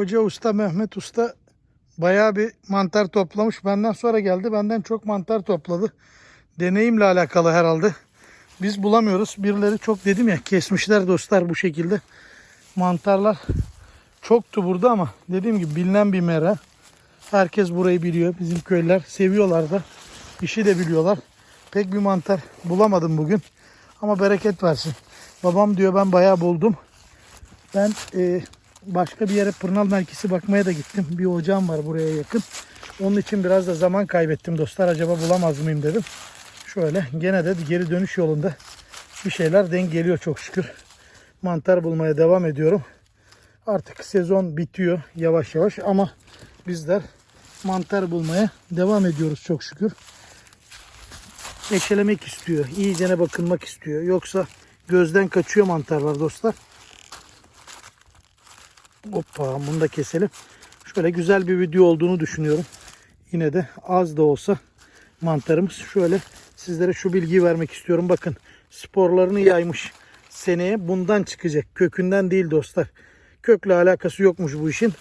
koca usta Mehmet Usta bayağı bir mantar toplamış. Benden sonra geldi. Benden çok mantar topladı. Deneyimle alakalı herhalde. Biz bulamıyoruz. Birileri çok dedim ya kesmişler dostlar bu şekilde. Mantarlar çoktu burada ama dediğim gibi bilinen bir mera. Herkes burayı biliyor. Bizim köyler seviyorlar da. İşi de biliyorlar. Pek bir mantar bulamadım bugün. Ama bereket versin. Babam diyor ben bayağı buldum. Ben e, başka bir yere Pırnal Merkezi bakmaya da gittim. Bir ocağım var buraya yakın. Onun için biraz da zaman kaybettim dostlar. Acaba bulamaz mıyım dedim. Şöyle gene de geri dönüş yolunda bir şeyler denk geliyor çok şükür. Mantar bulmaya devam ediyorum. Artık sezon bitiyor yavaş yavaş ama bizler mantar bulmaya devam ediyoruz çok şükür. Eşelemek istiyor. iyicene bakılmak istiyor. Yoksa gözden kaçıyor mantarlar dostlar. Hoppa bunu da keselim. Şöyle güzel bir video olduğunu düşünüyorum. Yine de az da olsa mantarımız. Şöyle sizlere şu bilgiyi vermek istiyorum. Bakın sporlarını yaymış. Seneye bundan çıkacak. Kökünden değil dostlar. Kökle alakası yokmuş bu işin.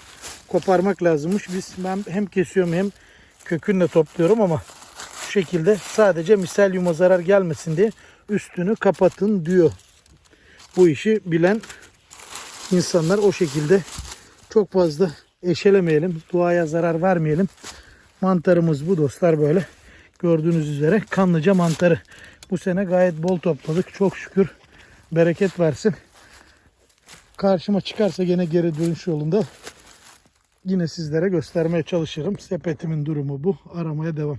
Koparmak lazımmış. Biz ben hem kesiyorum hem kökünle topluyorum ama şu şekilde sadece miselyuma zarar gelmesin diye üstünü kapatın diyor. Bu işi bilen insanlar o şekilde çok fazla eşelemeyelim. Doğaya zarar vermeyelim. Mantarımız bu dostlar böyle. Gördüğünüz üzere kanlıca mantarı. Bu sene gayet bol topladık. Çok şükür bereket versin. Karşıma çıkarsa gene geri dönüş yolunda yine sizlere göstermeye çalışırım. Sepetimin durumu bu. Aramaya devam.